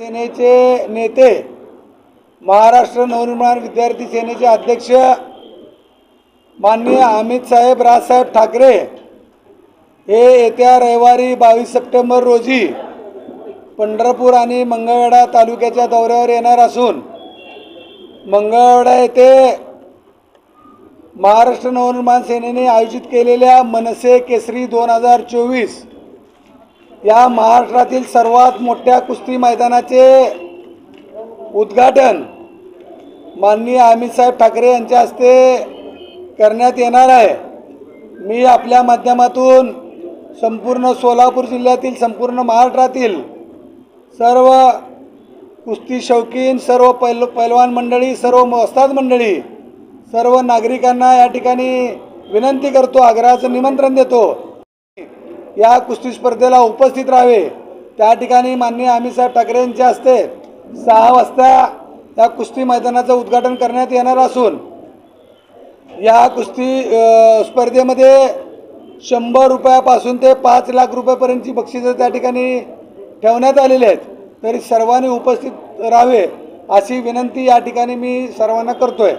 सेनेचे नेते महाराष्ट्र नवनिर्माण विद्यार्थी सेनेचे अध्यक्ष माननीय अमित साहेब राजसाहेब ठाकरे हे येत्या रविवारी बावीस सप्टेंबर रोजी पंढरपूर आणि मंगळवेढा तालुक्याच्या दौऱ्यावर येणार असून मंगळवेढा येथे महाराष्ट्र नवनिर्माण सेनेने आयोजित केलेल्या मनसे केसरी दोन हजार चोवीस या महाराष्ट्रातील सर्वात मोठ्या कुस्ती मैदानाचे उद्घाटन माननीय अमितसाहेब ठाकरे यांच्या हस्ते करण्यात येणार आहे. मी आपल्या माध्यमातून संपूर्ण सोलापूर जिल्ह्यातील संपूर्ण महाराष्ट्रातील सर्व कुस्ती शौकीन सर्व पैल पैलवान मंडळी सर्व वस्ताद मंडळी सर्व नागरिकांना या ठिकाणी विनंती करतो आग्रहाचं निमंत्रण देतो. या कुस्ती स्पर्धेला उपस्थित राहावे. त्या ठिकाणी माननीय अमितसाहेब ठाकरे यांच्या हस्ते सहा वाजता या कुस्ती मैदानाचं उद्घाटन करण्यात येणार असून या कुस्ती स्पर्धेमध्ये शंभर रुपयापासून ते पाच लाख रुपयापर्यंतची बक्षिसं त्या ठिकाणी ठेवण्यात आलेली आहेत. तरी सर्वांनी उपस्थित राहावे अशी विनंती या ठिकाणी मी सर्वांना करतो आहे